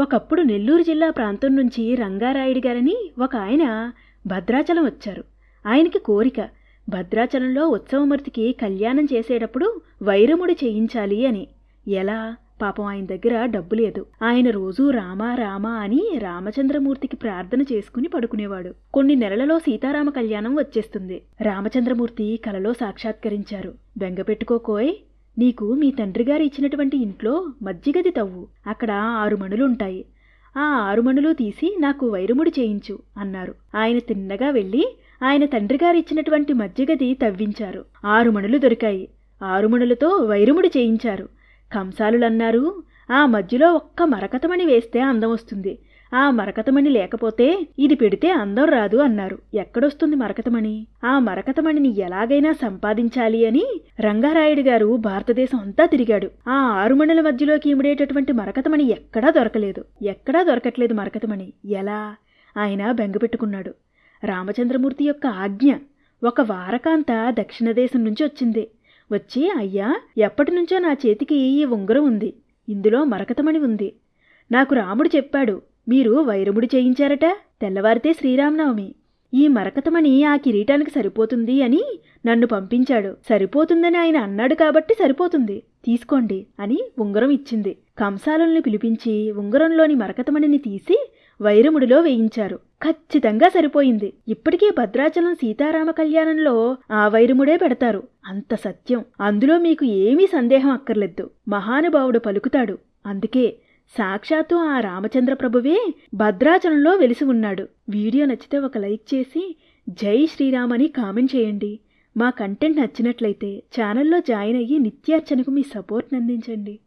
ఒకప్పుడు నెల్లూరు జిల్లా ప్రాంతం నుంచి రంగారాయుడు గారని ఒక ఆయన భద్రాచలం వచ్చారు. ఆయనకి కోరిక భద్రాచలంలో ఉత్సవమూర్తికి కళ్యాణం చేసేటప్పుడు వైరముడి చేయించాలి అని. ఎలా? పాపం ఆయన దగ్గర డబ్బు లేదు. ఆయన రోజూ రామా రామా అని రామచంద్రమూర్తికి ప్రార్థన చేసుకుని పడుకునేవాడు. కొన్ని నెలలలో సీతారామ కళ్యాణం వచ్చేస్తుంది. రామచంద్రమూర్తి కలలో సాక్షాత్కరించారు. బెంగపెట్టుకోకోయ్ నీకు మీ తండ్రి గారు ఇచ్చినటువంటి ఇంట్లో మజ్జిగది తవ్వు. అక్కడ ఆరు మణులుంటాయి. ఆ ఆరు మణులు తీసి నాకు వైరముడి చేయించు అన్నారు. ఆయన తిన్నగా వెళ్ళి ఆయన తండ్రి గారు ఇచ్చినటువంటి మజ్జిగది తవ్వించారు. ఆరు మణులు దొరికాయి. ఆరు మణులతో వైరముడి చేయించారు. కంసాలులన్నారు. ఆ మధ్యలో ఒక్క మరకతమణి వేస్తే అందం వస్తుంది. ఆ మరకతమణి లేకపోతే ఇది పెడితే అందం రాదు అన్నారు. ఎక్కడొస్తుంది మరకతమణి? ఆ మరకతమణిని ఎలాగైనా సంపాదించాలి అని రంగారాయుడు గారు భారతదేశం అంతా తిరిగాడు. ఆ ఆరుమణుల మధ్యలోకి ఇమిడేటటువంటి మరకతమణి ఎక్కడా దొరకలేదు. ఎక్కడా దొరకట్లేదు మరకతమణి. ఎలా? ఆయన బెంగపెట్టుకున్నాడు రామచంద్రమూర్తి యొక్క ఆజ్ఞ ఒక వారకాంత దక్షిణ దేశం నుంచి వచ్చింది. వచ్చి అయ్యా ఎప్పటి నుంచో నా చేతికి ఈ ఉంగరం ఉంది. ఇందులో మరకతమణి ఉంది. నాకు రాముడు చెప్పాడు మీరు వైరముడి చేయించారట? తెల్లవారితే శ్రీరామనవమి. ఈ మరకతమణి ఆ కిరీటానికి సరిపోతుంది అని నన్ను పంపించాడు. సరిపోతుందని ఆయన అన్నాడు కాబట్టి సరిపోతుంది. తీసుకోండి అని ఉంగరం ఇచ్చింది. కంసాలుల్ని పిలిపించి ఉంగరంలోని మరకతమణిని తీసి వైరముడిలో వేయించారు. ఖచ్చితంగా సరిపోయింది. ఇప్పటికీ భద్రాచలం సీతారామ కళ్యాణంలో ఆ వైరముడే పెడతారు. అంత సత్యం. అందులో మీకు ఏమీ సందేహం అక్కర్లేదు. మహానుభావుడు పలుకుతాడు. అందుకే సాక్షాత్తు ఆ రామచంద్ర ప్రభువే భద్రాచలంలో వెలిసి ఉన్నాడు. వీడియో నచ్చితే ఒక లైక్ చేసి జై శ్రీరామ్ అని కామెంట్ చేయండి. మా కంటెంట్ నచ్చినట్లయితే ఛానల్లో జాయిన్ అయ్యి నిత్యార్చనకు మీ సపోర్ట్ని అందించండి.